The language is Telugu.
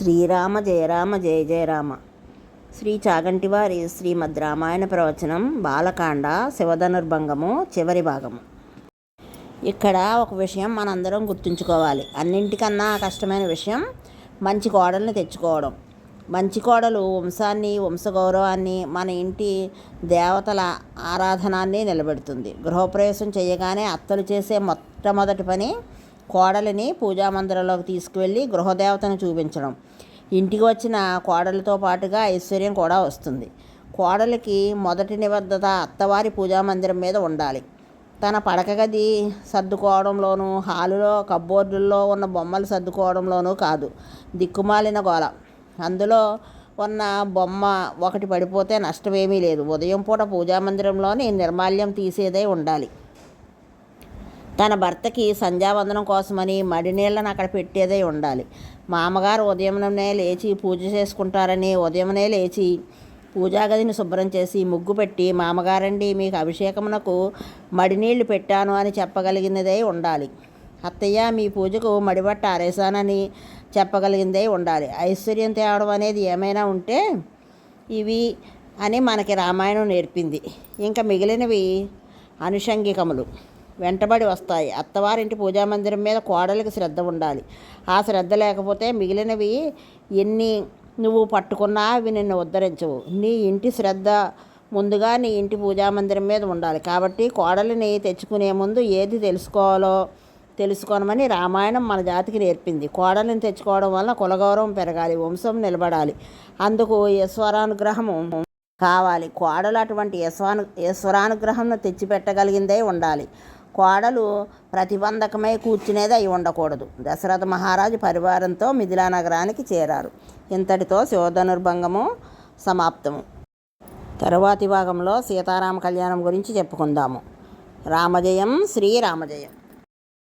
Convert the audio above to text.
శ్రీరామ జయ రామ జయ జయ రామ. శ్రీ చాగంటివారి శ్రీమద్ రామాయణ ప్రవచనం బాలకాండ శివధనుర్భంగము చివరి భాగము. ఇక్కడ ఒక విషయం మనందరం గుర్తుంచుకోవాలి. అన్నింటికన్నా కష్టమైన విషయం మంచి కోడల్ని తెచ్చుకోవడం. మంచి కోడలు వంశాన్ని వంశగౌరవాన్ని మన ఇంటి దేవతల ఆరాధనాన్ని నిలబెడుతుంది. గృహప్రవేశం చేయగానే అత్తలు చేసే మొట్టమొదటి పని కోడలిని పూజా మందిరంలోకి తీసుకువెళ్ళి గృహదేవతను చూపించడం. ఇంటికి వచ్చిన కోడలతో పాటుగా ఐశ్వర్యం కూడా వస్తుంది. కోడలికి మొదటి నిబద్ధత అత్తవారి పూజా మందిరం మీద ఉండాలి. తన పడక గది సర్దుకోవడంలోనూ హాలులో కబ్బోర్డుల్లో ఉన్న బొమ్మలు సర్దుకోవడంలోనూ కాదు దిక్కుమాలిన గోల అందులో ఉన్న బొమ్మ ఒకటి పడిపోతే నష్టమేమీ లేదు. ఉదయం పూట పూజా మందిరంలోని నిర్మాల్యం తీసేదే ఉండాలి. తన భర్తకి సంధ్యావందనం కోసమని మడి నీళ్ళను అక్కడ పెట్టేదే ఉండాలి. మామగారు ఉదయంనే లేచి పూజ చేసుకుంటారని ఉదయంనే లేచి పూజా గదిని శుభ్రం చేసి ముగ్గు పెట్టి మామగారండి మీకు అభిషేకమునకు మడినీళ్ళు పెట్టాను అని చెప్పగలిగినదే ఉండాలి. అత్తయ్య మీ పూజకు మడిబట్ట ఆరేసానని చెప్పగలిగిందే ఉండాలి. ఐశ్వర్యం తేవడం అనేది ఏమైనా ఉంటే ఇవి అని మనకి రామాయణం నేర్పింది. ఇంకా మిగిలినవి అనుషంగికములు. వెంటబడి వస్తాయి. అత్తవారింటి పూజా మందిరం మీద కోడలికి శ్రద్ధ ఉండాలి. ఆ శ్రద్ధ లేకపోతే మిగిలినవి ఎన్ని నువ్వు పట్టుకున్నా అవి నిన్ను ఉద్ధరించవు. నీ ఇంటి శ్రద్ధ ముందుగా నీ ఇంటి పూజా మందిరం మీద ఉండాలి. కాబట్టి కోడలిని తెచ్చుకునే ముందు ఏది తెలుసుకోవాలో తెలుసుకోనమని రామాయణం మన జాతికి నేర్పింది. కోడలిని తెచ్చుకోవడం వల్ల కులగౌరవం పెరగాలి వంశం నిలబడాలి. అందుకు ఈశ్వరానుగ్రహము కావాలి. కోడలు అటువంటి ఈశ్వరాను ఈశ్వరానుగ్రహంను తెచ్చిపెట్టగలిగిందే ఉండాలి. కోడలు ప్రతిబంధకమై కూర్చునేది అయి ఉండకూడదు. దశరథ మహారాజు పరివారంతో మిథిలా నగరానికి చేరారు. ఇంతటితో శివధనుర్భంగము సమాప్తము. తరువాతి భాగంలో సీతారామ కళ్యాణం గురించి చెప్పుకుందాము. రామజయం శ్రీరామజయం.